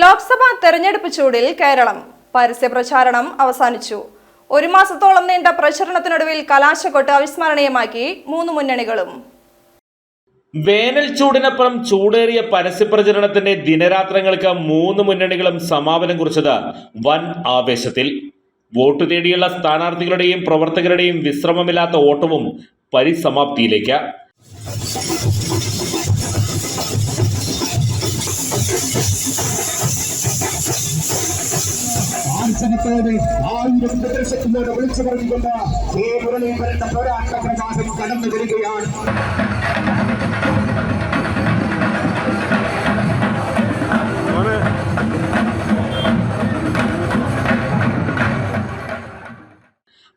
ലോക്സഭാ തെരഞ്ഞെടുപ്പ് ചൂടിൽ കേരളം പരസ്യ പ്രചാരണം അവസാനിച്ചു. ഒരു മാസത്തോളം നീണ്ട പ്രചരണത്തിനൊടുവിൽ കലാശക്കൊട്ട് അവിസ്മരണീയമാക്കി മൂന്ന് മുന്നണികളും. വേനൽ ചൂടിനപ്പുറം ചൂടേറിയ പരസ്യപ്രചരണത്തിന്റെ ദിനരാത്രങ്ങൾക്ക് മൂന്ന് മുന്നണികളും സമാപനം കുറിച്ചത് വൻ ആവേശത്തിൽ. വോട്ട് തേടിയുള്ള സ്ഥാനാർത്ഥികളുടെയും പ്രവർത്തകരുടെയും വിശ്രമമില്ലാത്ത ഓട്ടവും പരിസമാപ്തിയിലേക്ക്. പോരാട്ട കടന്നു വരികയാണ്.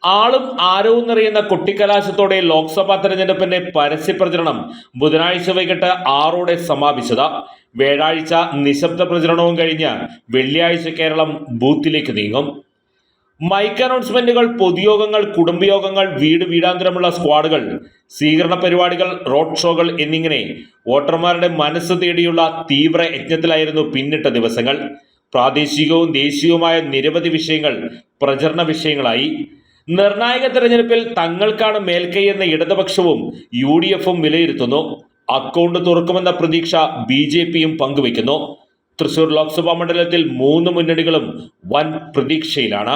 ആളും ആരവും നിറയുന്ന കൊട്ടിക്കലാശത്തോടെ ലോക്സഭാ തെരഞ്ഞെടുപ്പിന്റെ പരസ്യപ്രചരണം ബുധനാഴ്ച വൈകിട്ട് ആറോടെ സമാപിച്ചത്. വ്യാഴാഴ്ച നിശബ്ദ പ്രചരണവും കഴിഞ്ഞ് വെള്ളിയാഴ്ച കേരളം ബൂത്തിലേക്ക് നീങ്ങും. മൈക്ക് അനൗൺസ്മെന്റുകൾ പൊതുയോഗങ്ങൾ കുടുംബയോഗങ്ങൾ വീട് വീടാന്തരമുള്ള സ്ക്വാഡുകൾ സ്വീകരണ പരിപാടികൾ റോഡ് ഷോകൾ എന്നിങ്ങനെ വോട്ടർമാരുടെ മനസ്സ് തേടിയുള്ള തീവ്ര യജ്ഞത്തിലായിരുന്നു പിന്നിട്ട ദിവസങ്ങൾ. പ്രാദേശികവും ദേശീയവുമായ നിരവധി വിഷയങ്ങൾ പ്രചരണ വിഷയങ്ങളായി. നിർണായക തെരഞ്ഞെടുപ്പിൽ തങ്ങൾക്കാണ് മേൽക്കൈ എന്ന ഇടതുപക്ഷവും യു വിലയിരുത്തുന്നു. അക്കൗണ്ട് തുറക്കുമെന്ന പ്രതീക്ഷ ബി ജെ പിയും പങ്കുവയ്ക്കുന്നു. തൃശൂർ ലോക്സഭാ മണ്ഡലത്തിൽ മൂന്ന് മുന്നണികളും വൻ പ്രതീക്ഷയിലാണ്.